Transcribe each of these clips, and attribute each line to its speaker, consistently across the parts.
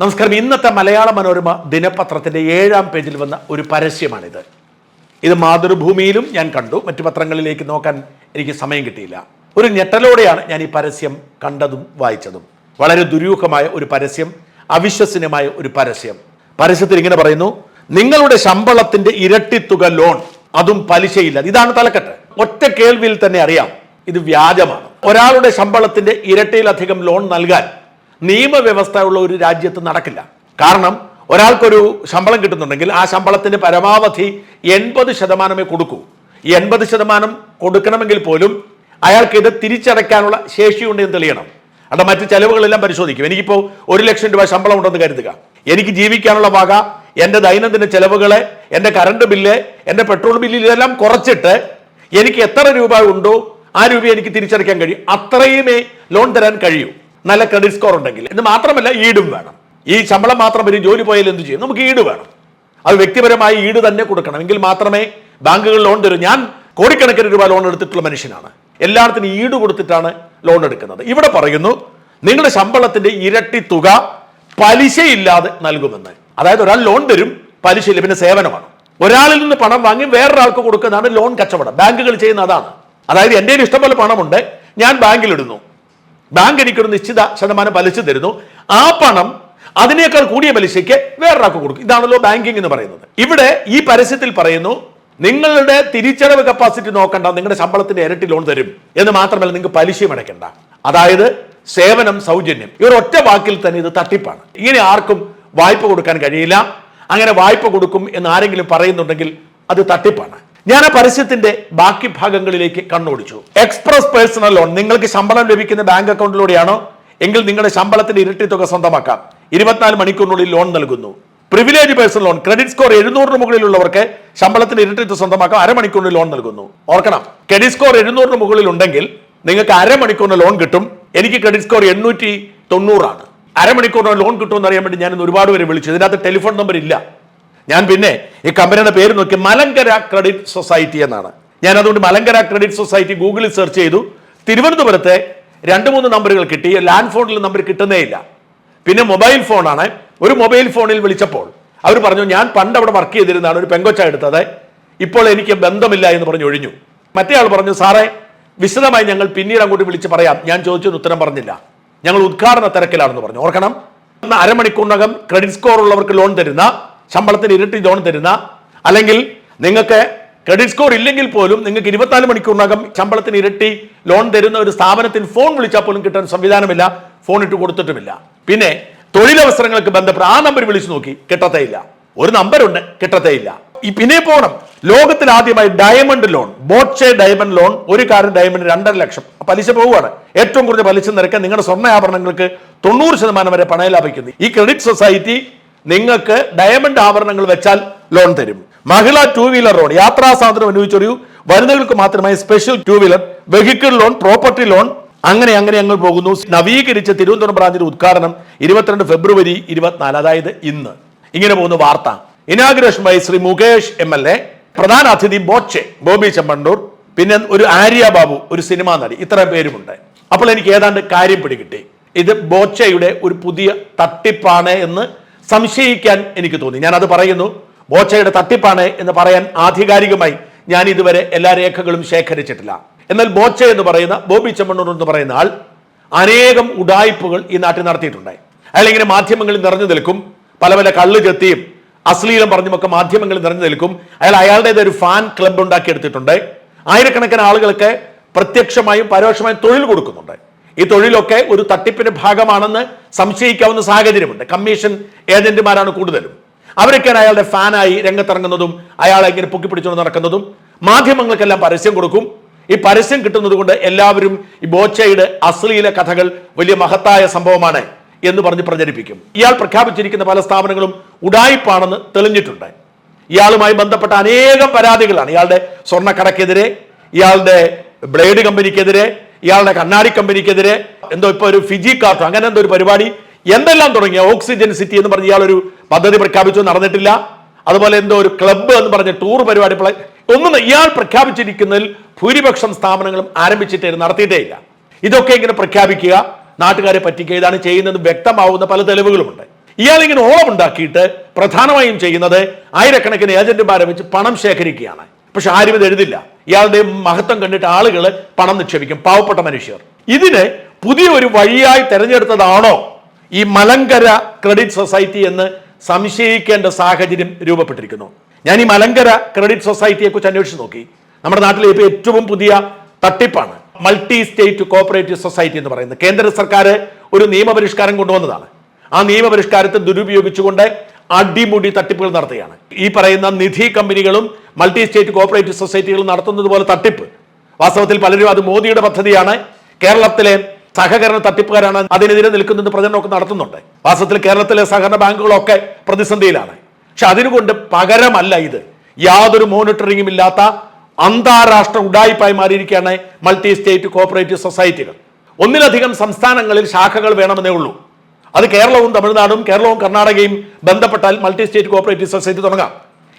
Speaker 1: നമസ്കാരം. ഇന്നത്തെ മലയാള മനോരമ ദിനപത്രത്തിന്റെ ഏഴാം പേജിൽ വന്ന ഒരു പരസ്യമാണിത്. ഇത് മാതൃഭൂമിയിലും ഞാൻ കണ്ടു. മറ്റു പത്രങ്ങളിലേക്ക് നോക്കാൻ എനിക്ക് സമയം കിട്ടിയില്ല. ഒരു ഞെട്ടലോടെയാണ് ഞാൻ ഈ പരസ്യം കണ്ടതും വായിച്ചതും. വളരെ ദുരൂഹമായ ഒരു പരസ്യം അവിശ്വസനീയമായ ഒരു പരസ്യം. പരസ്യത്തിൽ ഇങ്ങനെ പറയുന്നു നിങ്ങളുടെ ശമ്പളത്തിന്റെ ഇരട്ടിത്തുക ലോൺ. അതും പലിശയില്ല. ഇതാണ് തലക്കെട്ട്. ഒറ്റ കേൾവിയിൽ തന്നെ അറിയാം ഇത് വ്യാജമാണ്. ഒരാളുടെ ശമ്പളത്തിന്റെ ഇരട്ടിയിലധികം ലോൺ നൽകാൻ നിയമവ്യവസ്ഥയുള്ള ഒരു രാജ്യത്ത് നടക്കില്ല. കാരണം ഒരാൾക്കൊരു ശമ്പളം കിട്ടുന്നുണ്ടെങ്കിൽ ആ ശമ്പളത്തിന്റെ പരമാവധി എൺപത് ശതമാനമേ കൊടുക്കൂ. ഈ എൺപത് ശതമാനം കൊടുക്കണമെങ്കിൽ പോലും അയാൾക്ക് ഇത് തിരിച്ചടയ്ക്കാനുള്ള ശേഷിയുണ്ട് എന്ന് തെളിയണം. അവിടെ മറ്റ് ചെലവുകളെല്ലാം പരിശോധിക്കും. എനിക്കിപ്പോൾ ഒരു ലക്ഷം രൂപ ശമ്പളം ഉണ്ടെന്ന് കരുതുക. എനിക്ക് ജീവിക്കാനുള്ള വക എന്റെ ദൈനംദിന ചെലവുകളെ എന്റെ കറണ്ട് ബില്ല് എന്റെ പെട്രോൾ ബില്ല് ഇതെല്ലാം കുറച്ചിട്ട് എനിക്ക് എത്ര രൂപ ഉണ്ടോ ആ രൂപ എനിക്ക് തിരിച്ചടയ്ക്കാൻ കഴിയും. അത്രയുമേ ലോൺ തരാൻ കഴിയൂ. നല്ല ക്രെഡിറ്റ് സ്കോർ ഉണ്ടെങ്കിൽ. എന്ന് മാത്രമല്ല ഈടും വേണം. ഈ ശമ്പളം മാത്രം വരും ജോലി പോയാൽ എന്ത് ചെയ്യും? നമുക്ക് ഈട് വേണം. അത് വ്യക്തിപരമായി ഈട് തന്നെ കൊടുക്കണം. എങ്കിൽ മാത്രമേ ബാങ്കുകൾ ലോൺ തരൂ. ഞാൻ കോടിക്കണക്കിന് രൂപ ലോൺ എടുത്തിട്ടുള്ള മനുഷ്യനാണ്. എല്ലായിടത്തിനും ഈട് കൊടുത്തിട്ടാണ് ലോൺ എടുക്കുന്നത്. ഇവിടെ പറയുന്നു നിങ്ങളുടെ ശമ്പളത്തിന്റെ ഇരട്ടി തുക പലിശയില്ലാതെ നൽകുമെന്ന്. അതായത് ഒരാൾ ലോൺ തരും പലിശയില്ല പിന്നെ സേവനമാണ്. ഒരാളിൽ നിന്ന് പണം വാങ്ങി വേറൊരാൾക്ക് കൊടുക്കുന്നതാണ് ലോൺ കച്ചവടം. ബാങ്കുകൾ ചെയ്യുന്ന അതാണ്. അതായത് എന്റെ ഇഷ്ടംപോലെ പണമുണ്ട് ഞാൻ ബാങ്കിൽ ഇടുന്നു. ബാങ്ക് എനിക്കൊരു നിശ്ചിത ശതമാനം പലിശ തരുന്നു. ആ പണം അതിനേക്കാൾ കൂടിയ പലിശയ്ക്ക് വേറൊരാൾക്ക് കൊടുക്കും. ഇതാണല്ലോ ബാങ്കിങ് എന്ന് പറയുന്നത്. ഇവിടെ ഈ പരസ്യത്തിൽ പറയുന്നു നിങ്ങളുടെ തിരിച്ചടവ് കപ്പാസിറ്റി നോക്കണ്ട നിങ്ങളുടെ ശമ്പളത്തിന്റെ ഇരട്ടി ലോൺ തരും. എന്ന് മാത്രമല്ല നിങ്ങൾക്ക് പലിശയും അടയ്ക്കണ്ട. അതായത് സേവനം സൗജന്യം. ഇവർ ഒറ്റ വാക്കിൽ തന്നെ ഇത് തട്ടിപ്പാണ്. ഇങ്ങനെ ആർക്കും വായ്പ കൊടുക്കാൻ കഴിയില്ല. അങ്ങനെ വായ്പ കൊടുക്കും എന്ന് ആരെങ്കിലും പറയുന്നുണ്ടെങ്കിൽ അത് തട്ടിപ്പാണ്. ഞാൻ ആ പരസ്യത്തിന്റെ ബാക്കി ഭാഗങ്ങളിലേക്ക് കണ്ണോടിച്ചു. എക്സ്പ്രസ് പേഴ്സണൽ ലോൺ നിങ്ങൾക്ക് ശമ്പളം ലഭിക്കുന്ന ബാങ്ക് അക്കൗണ്ടിലൂടെയാണോ? എങ്കിൽ നിങ്ങളുടെ ശമ്പളത്തിന്റെ ഇരട്ടി തുക സ്വന്തമാക്കാം. ഇരുപത്തിനാല് മണിക്കൂറിനുള്ളിൽ ലോൺ നൽകുന്നു. Privilege personal loan credit score എഴുന്നൂറിന് മുകളിലുള്ളവർക്ക് ശമ്പളത്തിന്റെ ഇരട്ടി സ്വന്തമാക്കാം. അരമണിക്കൂറിന് ലോൺ നൽകുന്നു. ഓർക്കണം. ക്രെഡിറ്റ് സ്കോർ എഴുന്നൂറിന് മുകളിൽ ഉണ്ടെങ്കിൽ നിങ്ങൾക്ക് അരമണിക്കൂറിന് ലോൺ കിട്ടും. എനിക്ക് ക്രെഡിറ്റ് സ്കോർ എണ്ണൂറ്റി തൊണ്ണൂറാണ്. അരമണിക്കൂറിന് ലോൺ കിട്ടുമെന്ന് അറിയാൻ വേണ്ടി ഞാൻ ഒരുപാട് പേരെ വിളിച്ചു. ഇതിനകത്ത് ടെലിഫോൺ നമ്പർ ഇല്ല. ഞാൻ പിന്നെ ഈ കമ്പനിയുടെ പേര് നോക്കി മലങ്കര ക്രെഡിറ്റ് സൊസൈറ്റി എന്നാണ്. ഞാൻ അതുകൊണ്ട് മലങ്കര ക്രെഡിറ്റ് സൊസൈറ്റി ഗൂഗിളിൽ സെർച്ച് ചെയ്തു. തിരുവനന്തപുരത്തെ രണ്ട് മൂന്ന് നമ്പറുകൾ കിട്ടി. ലാൻഡ് ഫോണിൽ നമ്പർ കിട്ടുന്നേ ഇല്ല. പിന്നെ മൊബൈൽ ഫോണാണ്. ഒരു മൊബൈൽ ഫോണിൽ വിളിച്ചപ്പോൾ അവർ പറഞ്ഞു ഞാൻ പണ്ട് അവിടെ വർക്ക് ചെയ്തിരുന്നതാണ് ഒരു പെങ്കൊച്ച എടുത്തത്. ഇപ്പോൾ എനിക്ക് ബന്ധമില്ല എന്ന് പറഞ്ഞു ഒഴിഞ്ഞു. മറ്റേ ആൾ പറഞ്ഞു സാറേ വിശദമായി ഞങ്ങൾ പിന്നീട് അങ്ങോട്ട് വിളിച്ച് പറയാം. ഞാൻ ചോദിച്ചതിന് ഉത്തരം പറഞ്ഞില്ല. ഞങ്ങൾ ഉദ്ഘാടന തിരക്കിലാണെന്ന് പറഞ്ഞു. ഓർക്കണം. അരമണിക്കൂറിനകം ക്രെഡിറ്റ് സ്കോർ ഉള്ളവർക്ക് ലോൺ തരുന്ന ശമ്പളത്തിന് ഇരട്ടി ലോൺ തരുന്ന അല്ലെങ്കിൽ നിങ്ങൾക്ക് ക്രെഡിറ്റ് സ്കോർ ഇല്ലെങ്കിൽ പോലും നിങ്ങൾക്ക് ഇരുപത്തിനാല് മണിക്കൂറിനകം ശമ്പളത്തിന് ഇരട്ടി ലോൺ തരുന്ന ഒരു സ്ഥാപനത്തിന് ഫോൺ വിളിച്ചാൽ പോലും കിട്ടാൻ സംവിധാനമില്ല. ഫോൺ ഇട്ട് കൊടുത്തിട്ടുമില്ല. പിന്നെ തൊഴിലവസരങ്ങൾക്ക് ബന്ധപ്പെട്ട് ആ നമ്പർ വിളിച്ചു നോക്കി കിട്ടത്തേയില്ല. ഒരു നമ്പറുണ്ട് കിട്ടത്തേയില്ല. ഈ പിന്നെ പോകണം ലോകത്തിൽ ആദ്യമായി ഡയമണ്ട് ലോൺ ബോട്ട്ഷെ ഡയമണ്ട് ലോൺ ഒരു കാരൻ ഡയമണ്ട് രണ്ടര ലക്ഷം. പലിശ പോവുകയാണ്. ഏറ്റവും കുറഞ്ഞ പലിശ നിരക്ക് നിങ്ങളുടെ സ്വർണ ആഭരണങ്ങൾക്ക് തൊണ്ണൂറ് ശതമാനം വരെ പണയം ലാഭിക്കുന്നു. ഈ ക്രെഡിറ്റ് സൊസൈറ്റി നിങ്ങൾക്ക് ഡയമണ്ട് ആഭരണങ്ങൾ വെച്ചാൽ ലോൺ തരും. മഹിള ടൂ വീലർ ലോൺ യാത്രാ സാധനം അനുഭവിച്ചൊരു വനിതകൾക്ക് മാത്രമായി special two wheeler vehicle loan property loan അങ്ങനെ അങ്ങനെ ഞങ്ങൾ പോകുന്നു. നവീകരിച്ച തിരുവനന്തപുരം ബ്രാഞ്ചിന്റെ ഉദ്ഘാടനം ഇരുപത്തിരണ്ട് ഫെബ്രുവരി ഇരുപത്തിനാല് അതായത് ഇന്ന്. ഇങ്ങനെ പോകുന്ന വാർത്ത. Inauguration by Shri Mukesh M L A പ്രധാന അതിഥി ബോച്ചെ ബോബി ചെമ്മണ്ടൂർ പിന്നെ ഒരു ആര്യ ബാബു ഒരു സിനിമാ നടി ഇത്ര പേരുമുണ്ട്. അപ്പോൾ എനിക്ക് ഏതാണ്ട് കാര്യം പിടികിട്ടി. ഇത് ബോച്ചയുടെ ഒരു പുതിയ തട്ടിപ്പാണ് എന്ന് സംശയിക്കാൻ എനിക്ക് തോന്നി. ഞാൻ അത് പറയുന്നു. ബോച്ചയുടെ തട്ടിപ്പാണ് എന്ന് പറയാൻ ആധികാരികമായി ഞാൻ ഇതുവരെ എല്ലാ രേഖകളും ശേഖരിച്ചിട്ടില്ല. എന്നാൽ ബോച്ച എന്ന് പറയുന്ന ബോബി ചെമ്മണ്ണൂർ എന്ന് പറയുന്ന ആൾ അനേകം ഉടായ്പകൾ ഈ നാട്ടിൽ നടത്തിയിട്ടുണ്ട്. അയാൾ ഇങ്ങനെ മാധ്യമങ്ങളിൽ നിറഞ്ഞു നിൽക്കും. പല പല കള്ള് ചെത്തിയും അശ്ലീലം പറഞ്ഞുമൊക്കെ മാധ്യമങ്ങളിൽ നിറഞ്ഞു നിൽക്കും. അയാൾ അയാളുടേത് ഒരു ഫാൻ ക്ലബ് ഉണ്ടാക്കിയെടുത്തിട്ടുണ്ട്. ആയിരക്കണക്കിന് ആളുകൾക്ക് പ്രത്യക്ഷമായും പരോക്ഷമായും തൊഴിൽ കൊടുക്കുന്നുണ്ട്. ഈ തൊഴിലൊക്കെ ഒരു തട്ടിപ്പിന്റെ ഭാഗമാണെന്ന് സംശയിക്കാവുന്ന സാഹചര്യമുണ്ട്. കമ്മീഷൻ ഏജന്റുമാരാണ് കൂടുതലും. അവരൊക്കെയാണ് അയാളുടെ ഫാനായി രംഗത്തിറങ്ങുന്നതും അയാളെ ഇങ്ങനെ പൊക്കിപ്പിടിച്ചുകൊണ്ട് നടക്കുന്നതും മാധ്യമങ്ങൾക്കെല്ലാം പരസ്യം കൊടുക്കും. ഈ പരസ്യം കിട്ടുന്നത് കൊണ്ട് എല്ലാവരും ഈ ബോച്ചയുടെ അശ്ലീല കഥകൾ വലിയ മഹത്തായ സംഭവമാണ് എന്ന് പറഞ്ഞ് പ്രചരിപ്പിക്കും. ഇയാൾ പ്രഖ്യാപിച്ചിരിക്കുന്ന പല സ്ഥാപനങ്ങളും ഉടായിപ്പാണെന്ന് തെളിഞ്ഞിട്ടുണ്ട്. ഇയാളുമായി ബന്ധപ്പെട്ട അനേകം പരാതികളാണ്. ഇയാളുടെ സ്വർണക്കടക്കെതിരെ ഇയാളുടെ ബ്ലേഡ് കമ്പനിക്കെതിരെ ഇയാളുടെ കണ്ണാടി കമ്പനിക്കെതിരെ എന്തോ ഇപ്പൊ ഒരു ഫിജി കാർട്ടോ അങ്ങനെ എന്തോ ഒരു പരിപാടി. എന്തെല്ലാം തുടങ്ങിയ? ഓക്സിജൻ സിറ്റി എന്ന് പറഞ്ഞ് ഇയാളൊരു പദ്ധതി പ്രഖ്യാപിച്ചു നടന്നിട്ടില്ല. അതുപോലെ എന്തോ ഒരു ക്ലബ്ബ് എന്ന് പറഞ്ഞ ടൂർ പരിപാടി ഒന്നും ഇയാൾ പ്രഖ്യാപിച്ചിരിക്കുന്നതിൽ ഭൂരിപക്ഷം സ്ഥാപനങ്ങളും ആരംഭിച്ചിട്ടേ നടത്തിയിട്ടേ ഇല്ല. ഇതൊക്കെ ഇങ്ങനെ പ്രഖ്യാപിക്കുക നാട്ടുകാരെ പറ്റിക്കുക ഇതാണ് ചെയ്യുന്നത് വ്യക്തമാവുന്ന പല തെളിവുകളുമുണ്ട്. ഇയാൾ ഇങ്ങനെ ഓളം ഉണ്ടാക്കിയിട്ട് പ്രധാനമായും ചെയ്യുന്നത് ആയിരക്കണക്കിന് ഏജന്റുമാരെ വെച്ച് പണം ശേഖരിക്കുകയാണ്. പക്ഷെ ആരും ഇത് എഴുതില്ല. ഇയാളുടെ മഹത്വം കണ്ടിട്ട് ആളുകൾ പണം നിക്ഷേപിക്കും. പാവപ്പെട്ട മനുഷ്യർ. ഇതിന് പുതിയ ഒരു വഴിയായി തെരഞ്ഞെടുത്തതാണോ ഈ മലങ്കര ക്രെഡിറ്റ് സൊസൈറ്റി എന്ന് സംശയിക്കേണ്ട സാഹചര്യം രൂപപ്പെട്ടിരിക്കുന്നു. ഞാൻ ഈ മലങ്കര ക്രെഡിറ്റ് സൊസൈറ്റിയെ കുറിച്ച് അന്വേഷിച്ച് നോക്കി. നമ്മുടെ നാട്ടിലെ ഇപ്പോൾ ഏറ്റവും പുതിയ തട്ടിപ്പാണ് മൾട്ടി സ്റ്റേറ്റ് കോപ്പറേറ്റീവ് സൊസൈറ്റി എന്ന് പറയുന്നത്. കേന്ദ്ര സർക്കാർ ഒരു നിയമപരിഷ്കാരം കൊണ്ടുവന്നതാണ്. ആ നിയമപരിഷ്കാരത്തെ ദുരുപയോഗിച്ചുകൊണ്ട് അടിമുടി തട്ടിപ്പുകൾ നടത്തുകയാണ്. ഈ പറയുന്ന നിധി കമ്പനികളും മൾട്ടി സ്റ്റേറ്റ് കോപ്പറേറ്റീവ് സൊസൈറ്റികളും നടത്തുന്നത് പോലെ തട്ടിപ്പ്. വാസ്തവത്തിൽ പലരും അത് മോദിയുടെ പദ്ധതിയാണ്. കേരളത്തിലെ സഹകരണ തട്ടിപ്പുകാരാണ് അതിനെതിരെ നിൽക്കുന്നത് പ്രചരണമൊക്കെ നടത്തുന്നുണ്ട്. വാസ്തവത്തിൽ കേരളത്തിലെ സഹകരണ ബാങ്കുകളൊക്കെ പ്രതിസന്ധിയിലാണ്. പക്ഷെ അതിനുകൊണ്ട് പകരമല്ല ഇത്. യാതൊരു മോണിറ്ററിംഗും ഇല്ലാത്ത അന്താരാഷ്ട്ര ഉഡായിപ്പായി മാറിയിരിക്കുകയാണ് മൾട്ടി സ്റ്റേറ്റ് കോപ്പറേറ്റീവ് സൊസൈറ്റികൾ. ഒന്നിലധികം സംസ്ഥാനങ്ങളിൽ ശാഖകൾ വേണമെന്നേ ഉള്ളൂ. അത് കേരളവും തമിഴ്നാടും കേരളവും കർണാടകയും ബന്ധപ്പെട്ടാൽ മൾട്ടി സ്റ്റേറ്റ് കോപ്പറേറ്റീവ് സൊസൈറ്റി തുടങ്ങാം.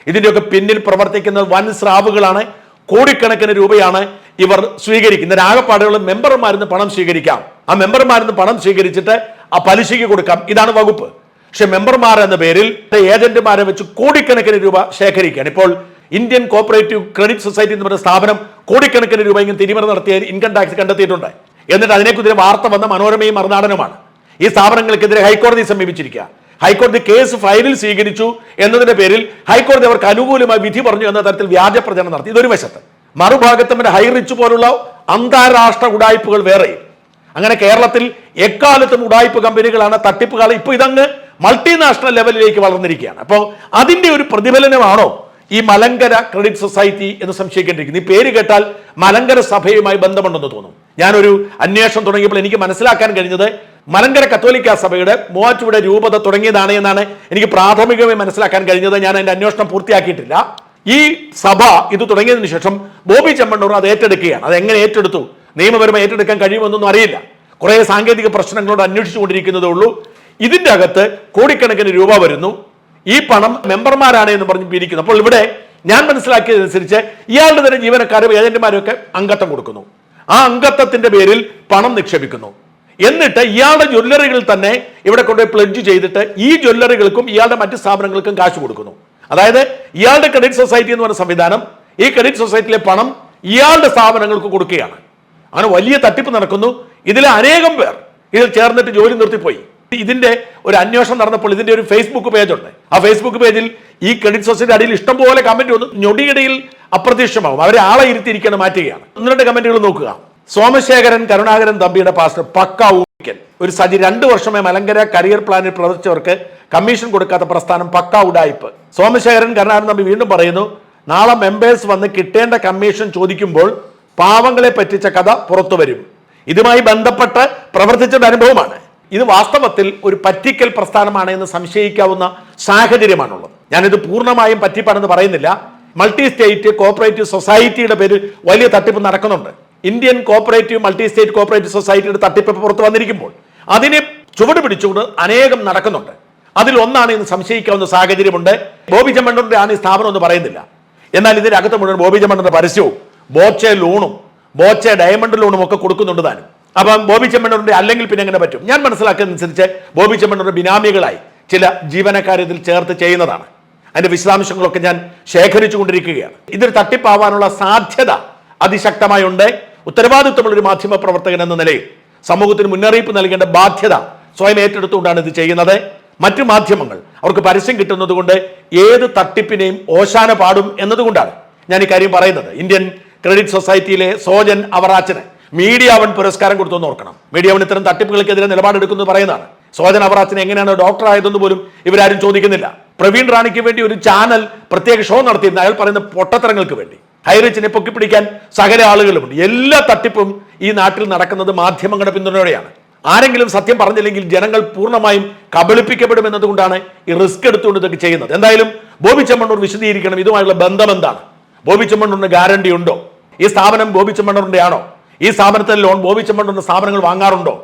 Speaker 1: ഇതിന്റെയൊക്കെ പിന്നിൽ പ്രവർത്തിക്കുന്ന വൻ സ്രാവുകളാണ് കോടിക്കണക്കിന് രൂപയാണ് ഇവർ സ്വീകരിക്കുന്നത്. ആകപ്പാടുകൾ മെമ്പർമാരിൽ നിന്ന് പണം സ്വീകരിക്കാം. ആ മെമ്പർമാരിൽ നിന്ന് പണം സ്വീകരിച്ചിട്ട് ആ പലിശയ്ക്ക് കൊടുക്കാം. ഇതാണ് വകുപ്പ്. പക്ഷെ മെമ്പർമാർ എന്ന പേരിൽ ഏജന്റുമാരെ വെച്ച് കോടിക്കണക്കിന് രൂപ ശേഖരിക്കുകയാണ്. ഇപ്പോൾ ഇന്ത്യൻ കോപ്പറേറ്റീവ് ക്രെഡിറ്റ് സൊസൈറ്റി എന്ന് പറയുന്ന സ്ഥാപനം കോടിക്കണക്കിന് രൂപ ഇങ്ങനെ തിരിമറി നടത്തിയ ഇൻകം ടാക്സ് കണ്ടെത്തിയിട്ടുണ്ട്. എന്നിട്ട് അതിനെക്കുറിച്ച് വാർത്ത വന്ന മനോരമയും മറുനാടനുമാണ്. ഈ സ്ഥാപനങ്ങൾക്കെതിരെ ഹൈക്കോടതി സമീപിച്ചിരിക്കുക. ഹൈക്കോടതി കേസ് ഫയലിൽ സ്വീകരിച്ചു എന്നതിന്റെ പേരിൽ ഹൈക്കോടതി അവർക്ക് അനുകൂലമായി വിധി പറഞ്ഞു എന്ന തരത്തിൽ വ്യാജ പ്രചരണം നടത്തി. ഇതൊരു വശത്ത്. മറുഭാഗത്ത് പിന്നെ ഹൈറിച്ച് പോലുള്ള അന്താരാഷ്ട്ര ഉടായ്പകൾ വേറെ അങ്ങനെ കേരളത്തിൽ എക്കാലത്തും ഉടായ്പ കമ്പനികളാണ് തട്ടിപ്പുകാർ ഇപ്പൊ ഇതങ്ങ് മൾട്ടിനാഷണൽ ലെവലിലേക്ക് വളർന്നിരിക്കുകയാണ്. അപ്പോൾ അതിന്റെ ഒരു പ്രതിഫലനമാണോ ഈ മലങ്കര ക്രെഡിറ്റ് സൊസൈറ്റി എന്ന് സംശയിക്കേണ്ടിയിരിക്കുന്നു? ഈ പേര് കേട്ടാൽ മലങ്കര സഭയുമായി ബന്ധമുണ്ടെന്ന് തോന്നും. ഞാനൊരു അന്വേഷണം തുടങ്ങിയപ്പോൾ എനിക്ക് മനസ്സിലാക്കാൻ കഴിഞ്ഞത് മലങ്കര കത്തോലിക്ക സഭയുടെ മൂവാറ്റുപുഴ രൂപത തുടങ്ങിയതാണ് എന്നാണ് എനിക്ക് പ്രാഥമികമായി മനസ്സിലാക്കാൻ കഴിഞ്ഞത്. ഞാൻ അതിന്റെ അന്വേഷണം പൂർത്തിയാക്കിയിട്ടില്ല. ഈ സഭ ഇത് തുടങ്ങിയതിന് ശേഷം ബോബി ചെമ്മണ്ണൂർ അത് ഏറ്റെടുക്കുകയാണ്. അത് എങ്ങനെ ഏറ്റെടുത്തു? നിയമപരമായി ഏറ്റെടുക്കാൻ കഴിയുമെന്നൊന്നും അറിയില്ല. കുറേ സാങ്കേതിക പ്രശ്നങ്ങളോട് അന്വേഷിച്ചുകൊണ്ടിരിക്കുന്നതേ ഉള്ളൂ. ഇതിന്റെ അകത്ത് കോടിക്കണക്കിന് രൂപ വരുന്നു. ഈ പണം മെമ്പർമാരാണ് എന്ന് പറഞ്ഞ് പിരിക്കുന്നു. അപ്പോൾ ഇവിടെ ഞാൻ മനസ്സിലാക്കിയതനുസരിച്ച് ഇയാളുടെ തന്നെ ജീവനക്കാരും ഏജന്റുമാരും ഒക്കെ അംഗത്വം കൊടുക്കുന്നു. ആ അംഗത്വത്തിന്റെ പേരിൽ പണം നിക്ഷേപിക്കുന്നു. എന്നിട്ട് ഇയാളുടെ ജ്വല്ലറികൾ തന്നെ ഇവിടെ കൊണ്ടുപോയി പ്ലഡ്ജ് ചെയ്തിട്ട് ഈ ജ്വല്ലറികൾക്കും ഇയാളുടെ മറ്റ് സ്ഥാപനങ്ങൾക്കും കാശ് കൊടുക്കുന്നു. അതായത് ഇയാളുടെ ക്രെഡിറ്റ് സൊസൈറ്റി എന്ന് പറയുന്ന സംവിധാനം ഈ ക്രെഡിറ്റ് സൊസൈറ്റിയിലെ പണം ഇയാളുടെ സ്ഥാപനങ്ങൾക്ക് കൊടുക്കുകയാണ്. അങ്ങനെ വലിയ തട്ടിപ്പ് നടക്കുന്നു. ഇതിലെ അനേകം പേർ ഇതിൽ ചേർന്നിട്ട് ജോലി നിർത്തിപ്പോയി. ഇതിന്റെ ഒരു അന്വേഷണം നടന്നപ്പോൾ ഇതിന്റെ ഒരു ഫേസ്ബുക്ക് പേജ് ഉണ്ട്. ആ ഫേസ്ബുക്ക് പേജിൽ ഈ ക്രെഡിറ്റ് സൊസൈറ്റി അടിയിൽ ഇഷ്ടംപോലെ കമന്റ് വന്നു. ഞൊടിയിടയിൽ അപ്രത്യക്ഷമാവും. അവരെ ആളെ ഇരുത്തിയിരിക്കണം മാറ്റുകയാണ്. രണ്ട് കമന്റുകൾ നോക്കുക. സോമശേഖരൻ കരുണാകരൻ തമ്പിയുടെ പാസ്റ്റർ പക്ക ഊഹിക്കൽ. ഒരു സജി രണ്ടു വർഷമേ മലങ്കര കരിയർ പ്ലാനിൽ പ്രവർത്തിച്ചവർക്ക് കമ്മീഷൻ കൊടുക്കാത്ത പ്രസ്ഥാനം പക്ക ഉടായ്പ് സോമശേഖരൻ കരുണാകരൻ തമ്പി വീണ്ടും പറയുന്നു നാളെ മെമ്പേഴ്സ് വന്ന് കിട്ടേണ്ട കമ്മീഷൻ ചോദിക്കുമ്പോൾ പാവങ്ങളെ പറ്റിച്ച കഥ പുറത്തു വരും. ഇതുമായി ബന്ധപ്പെട്ട് പ്രവർത്തിച്ച അനുഭവമാണ്. ഇത് വാസ്തവത്തിൽ ഒരു പറ്റിക്കൽ പ്രസ്ഥാനമാണ് എന്ന് സംശയിക്കാവുന്ന സാഹചര്യമാണുള്ളത്. ഞാനിത് പൂർണമായും പറ്റിപ്പാണെന്ന് പറയുന്നില്ല. മൾട്ടി സ്റ്റേറ്റ് കോപ്പറേറ്റീവ് സൊസൈറ്റിയുടെ പേര് വലിയ തട്ടിപ്പ് നടക്കുന്നുണ്ട്. Indian cooperative multi state cooperative സൊസൈറ്റിയുടെ തട്ടിപ്പ് പുറത്ത് വന്നിരിക്കുമ്പോൾ അതിനെ ചുവട് പിടിച്ചുകൊണ്ട് അനേകം നടക്കുന്നുണ്ട്. അതിൽ ഒന്നാണ് ഇന്ന് സംശയിക്കാവുന്ന സാഹചര്യമുണ്ട്. ബോബി ചെമ്മണ്ണൂരിന്റെ ആണ് ഈ സ്ഥാപനം എന്ന് പറയുന്നില്ല. എന്നാൽ ഇതിന്റെ അകത്ത് മുഴുവൻ ബോബി ചെമ്മണ്ണൂരിന്റെ പരസ്യവും ബോച്ചെ ലോണും ബോച്ചെ ഡയമണ്ട് ലോണും ഒക്കെ കൊടുക്കുന്നുണ്ട് താനും. അപ്പം ബോബി ചെമ്മണ്ണൂരിന്റെ അല്ലെങ്കിൽ പിന്നെ എങ്ങനെ പറ്റും? ഞാൻ മനസ്സിലാക്കുന്നതനുസരിച്ച് ബോബി ചെമ്മണ്ണൂരിന്റെ ബിനാമികളായി ചില ജീവനക്കാർ ഇതിൽ ചേർത്ത് ചെയ്യുന്നതാണ്. അതിന്റെ വിശദാംശങ്ങളൊക്കെ ഞാൻ ശേഖരിച്ചു കൊണ്ടിരിക്കുകയാണ് ഇതൊരു തട്ടിപ്പാവാനുള്ള സാധ്യത അതിശക്തമായുണ്ട്. ഉത്തരവാദിത്വമുള്ള ഒരു മാധ്യമ പ്രവർത്തകൻ എന്ന നിലയിൽ സമൂഹത്തിന് മുന്നറിയിപ്പ് നൽകേണ്ട ബാധ്യത സ്വയം ഏറ്റെടുത്തുകൊണ്ടാണ് ഇത് ചെയ്യുന്നത്. മറ്റു മാധ്യമങ്ങൾ അവർക്ക് പരസ്യം കിട്ടുന്നത് കൊണ്ട് ഏത് തട്ടിപ്പിനെയും ഓശാന പാടും എന്നതുകൊണ്ടാണ് ഞാൻ ഈ കാര്യം പറയുന്നത്. ഇന്ത്യൻ ക്രെഡിറ്റ് സൊസൈറ്റിയിലെ സോജൻ അവറാച്ചന് മീഡിയ അവൻ പുരസ്കാരം കൊടുത്തെന്ന് ഓർക്കണം. മീഡിയ അവൻ ഇത്തരം തട്ടിപ്പുകൾക്കെതിരെ നിലപാടെടുക്കുന്നത് പറയുന്നതാണ്. സോജൻ അവറാച്ചൻ എങ്ങനെയാണ് ഡോക്ടർ ആയതെന്ന് പോലും ഇവരാരും ചോദിക്കുന്നില്ല. പ്രവീൺ റാണിക്ക് വേണ്ടി ഒരു ചാനൽ പ്രത്യേക ഷോ നടത്തിയിരുന്നു. അയാൾ പറയുന്ന പൊട്ടത്തരങ്ങൾക്ക് വേണ്ടി. ഹൈറിച്ചിനെ പൊക്കിപ്പിടിക്കാൻ സകല ആളുകളുമുണ്ട്. എല്ലാ തട്ടിപ്പും ഈ നാട്ടിൽ നടക്കുന്നത് മാധ്യമങ്ങളുടെ പിന്തുണയോടെയാണ്. ആരെങ്കിലും സത്യം പറഞ്ഞില്ലെങ്കിൽ ജനങ്ങൾ പൂർണമായും കബളിപ്പിക്കപ്പെടും എന്നതുകൊണ്ടാണ് ഈ റിസ്ക് എടുത്തുകൊണ്ട് ഇതൊക്കെ ചെയ്യുന്നത്. എന്തായാലും ബോബി ചെമ്മണ്ണൂർ വിശദീകരിക്കണം. ഇതുമായുള്ള ബന്ധം എന്താണ്? ബോബി ചെമ്മണ്ണൂരിന് ഗ്യാരണ്ടി ഉണ്ടോ? ഈ സ്ഥാപനം ബോബി ചെമ്മണ്ണൂരിന്റെ ആണോ? ഈ സ്ഥാപനത്തിൽ ലോൺ ബോബി ചെമ്മണ്ണൂരിന്റെ സ്ഥാപനങ്ങൾ വാങ്ങാറുണ്ടോ?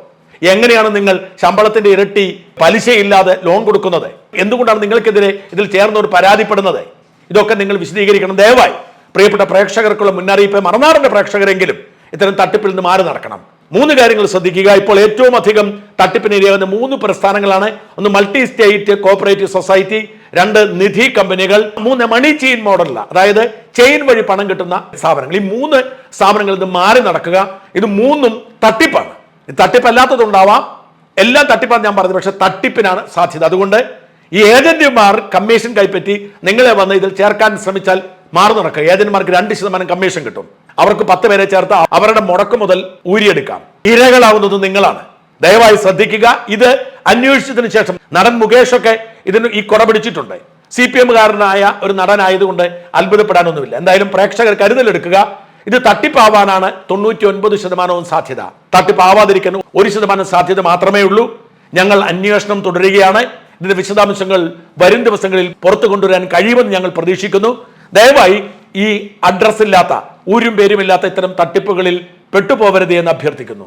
Speaker 1: എങ്ങനെയാണ് നിങ്ങൾ ശമ്പളത്തിന്റെ ഇരട്ടി പലിശയില്ലാതെ ലോൺ കൊടുക്കുന്നത്? എന്തുകൊണ്ടാണ് നിങ്ങൾക്കെതിരെ ഇതിൽ ചേർന്നവർ പരാതിപ്പെടുന്നത്? ഇതൊക്കെ നിങ്ങൾ വിശദീകരിക്കണം. ദയവായി പ്രിയപ്പെട്ട പ്രേക്ഷകർക്കുള്ള മുന്നറിയിപ്പ് മറന്നാറിന്റെ പ്രേക്ഷകരെങ്കിലും ഇത്തരം തട്ടിപ്പിൽ നിന്ന് മാറി നടക്കണം. മൂന്ന് കാര്യങ്ങൾ ശ്രദ്ധിക്കുക. ഇപ്പോൾ ഏറ്റവും അധികം തട്ടിപ്പിന് ഇരയാകുന്ന മൂന്ന് പ്രസ്ഥാനങ്ങളാണ്. ഒന്ന് മൾട്ടി സ്റ്റേറ്റ് കോപ്പറേറ്റീവ് സൊസൈറ്റി രണ്ട് നിധി കമ്പനികൾ മൂന്ന് മണി ചെയിൻ മോഡലില അതായത് ചെയിൻ വഴി പണം കിട്ടുന്ന സ്ഥാപനങ്ങൾ. ഈ മൂന്ന് സ്ഥാപനങ്ങളിൽ നിന്ന് മാറി നടക്കുക. ഇത് മൂന്നും തട്ടിപ്പാണ്. തട്ടിപ്പല്ലാത്തതുണ്ടാവാം. എല്ലാം തട്ടിപ്പാണ് ഞാൻ പറഞ്ഞത് പക്ഷെ തട്ടിപ്പിനാണ് സാധ്യത. അതുകൊണ്ട് ഈ ഏജന്റുമാർ കമ്മീഷൻ കൈപ്പറ്റി നിങ്ങളെ വന്ന് ഇതിൽ ചേർക്കാൻ ശ്രമിച്ചാൽ മാറി നടക്കുക. ഏജന്റുമാർക്ക് രണ്ട് ശതമാനം കമ്മീഷൻ കിട്ടും. അവർക്ക് പത്ത് പേരെ ചേർത്ത് അവരുടെ മുടക്ക് മുതൽ ഊരിയെടുക്കാം. ഇരകളാവുന്നത് നിങ്ങളാണ്. ദയവായി ശ്രദ്ധിക്കുക. ഇത് അന്വേഷിച്ചതിന് ശേഷം നടൻ മുകേഷ് ഒക്കെ ഇതിന് ഈ കുട പിടിച്ചിട്ടുണ്ട്. സി പി എമ്മുകാരനായ ഒരു നടനായതുകൊണ്ട് അത്ഭുതപ്പെടാനൊന്നുമില്ല. എന്തായാലും പ്രേക്ഷകർ കരുതലെടുക്കുക. ഇത് തട്ടിപ്പാവാനാണ് തൊണ്ണൂറ്റി ഒൻപത് ശതമാനവും സാധ്യത. തട്ടിപ്പാവാതിരിക്കാൻ ഒരു ശതമാനം സാധ്യത മാത്രമേ ഉള്ളൂ. ഞങ്ങൾ അന്വേഷണം തുടരുകയാണ്. ഇതിന്റെ വിശദാംശങ്ങൾ വരും ദിവസങ്ങളിൽ പുറത്തു കൊണ്ടുവരാൻ കഴിയുമെന്ന് ഞങ്ങൾ പ്രതീക്ഷിക്കുന്നു. ദയവായി ഈ അഡ്രസ്സില്ലാത്ത ഊരും പേരുമില്ലാത്ത ഇത്തരം തട്ടിപ്പുകളിൽ പെട്ടുപോകരുത് എന്ന് അഭ്യർത്ഥിക്കുന്നു.